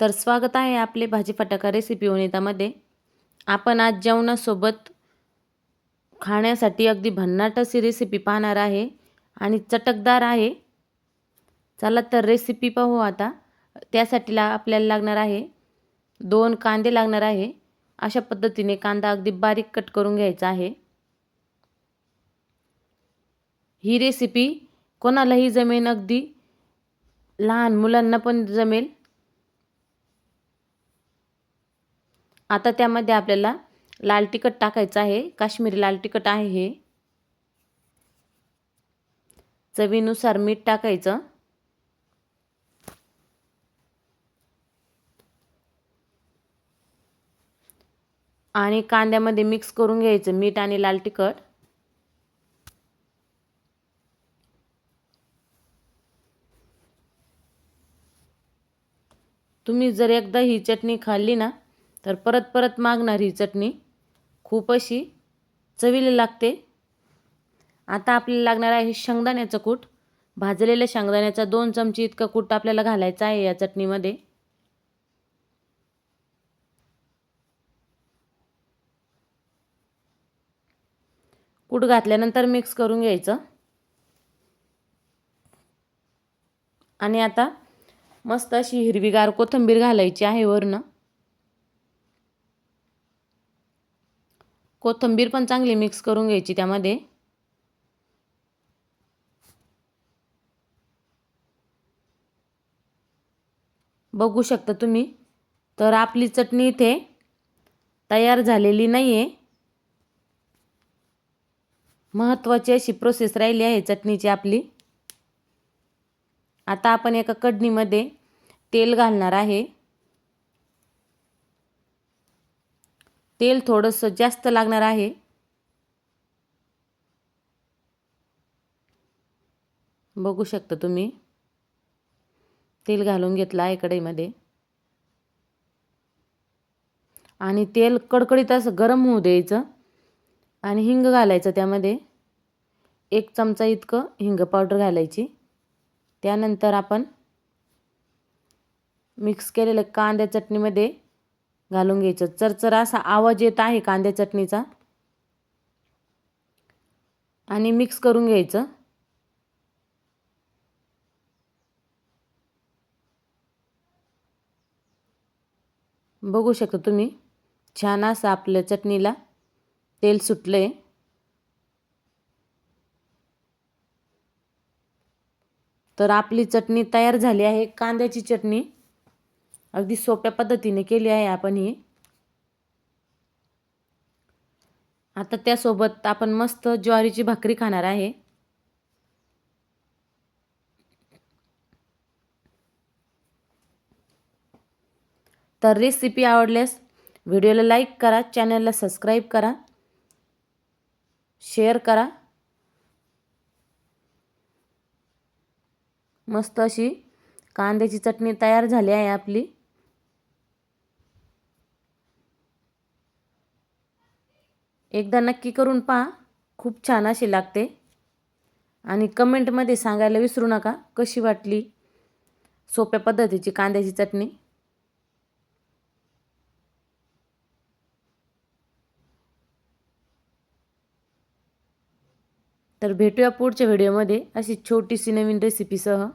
तर स्वागत आहे आपले भाजी फटाका रेसिपी वनितामध्ये. आपण आज जेवणासोबत खाण्यासाठी अगदी भन्नाट अशी रेसिपी पाहणार आहे आणि चटकदार आहे. चला तर रेसिपी पाहू आता. त्यासाठी ला आपल्याला लागणार आहे दोन कांदे लागणार आहे. अशा पद्धतीने कांदा अगदी बारीक कट करून घ्यायचा आहे. ही रेसिपी कोणालाही जमेन अगदी लहान मुलांना पण जमेल. आता त्यामध्ये आपल्याला लाल तिखट टाकायचं आहे. काश्मीरी लाल तिखट आहे हे. चवीनुसार मीठ टाकायचं. आणि कांद्यामध्ये मिक्स करून घ्यायचं मीठ आणि लाल तिखट. तुम्ही जर एकदा ही चटणी खाल्ली ना तर परत परत मागणार ही चटणी खूप अशी चवीला लागते. आता आपल्याला लागणार आहे शेंगदाण्याचं कूट. भाजलेल्या शेंगदाण्याचा दोन चमची इतका कूट आपल्याला घालायचा आहे या चटणीमध्ये. कूट घातल्यानंतर मिक्स करून घ्यायचं. आणि आता मस्त अशी हिरवीगार कोथिंबीर घालायची आहे वरनं. कोथिंबीर पण चांगली मिक्स करून घ्यायची त्यामध्ये. बघू शकता तुम्ही. तर आपली चटणी इथे तयार झालेली नाही आहे महत्त्वाची अशी प्रोसेस राहिली आहे चटणीची आपली. आता आपण एका कडणीमध्ये तेल घालणार आहे. तेल थोडंसं जास्त लागणार आहे. बघू शकता तुम्ही. तेल घालून घेतलं आहे कढईमध्ये. आणि तेल कडकडीत असं गरम होऊ द्यायचं आणि हिंग घालायचं त्यामध्ये. एक चमचा इतकं हिंग पावडर घालायची. त्यानंतर आपण मिक्स केलेलं कांद्या चटणीमध्ये घालून घ्यायचं. चरचर असा आवाज येत आहे कांद्या चटणीचा. आणि मिक्स करून घ्यायचं. बघू शकता तुम्ही छान असं आपल्या चटणीला तेल सुटलं आहे तर आपली चटणी तयार झाली आहे कांद्याची चटणी. अगदी सोप्या पद्धतीने केली आहे आपण ही. आता त्यासोबत आपण मस्त ज्वारीची भाकरी खाणार आहे. तर रेसिपी आवडल्यास व्हिडिओला लाईक करा चॅनलला सबस्क्राईब करा शेअर करा. मस्त अशी कांद्याची चटणी तयार झाली आहे आपली. एकदा नक्की करून पहा. खूप छान अशी लागते. आणि कमेंटमध्ये सांगायला विसरू नका. कशी वाटली? सोप्या पद्धतीची कांद्याची चटणी. तर भेटूया पुढच्या व्हिडिओमध्ये अशी छोटीशी नवीन रेसिपीसह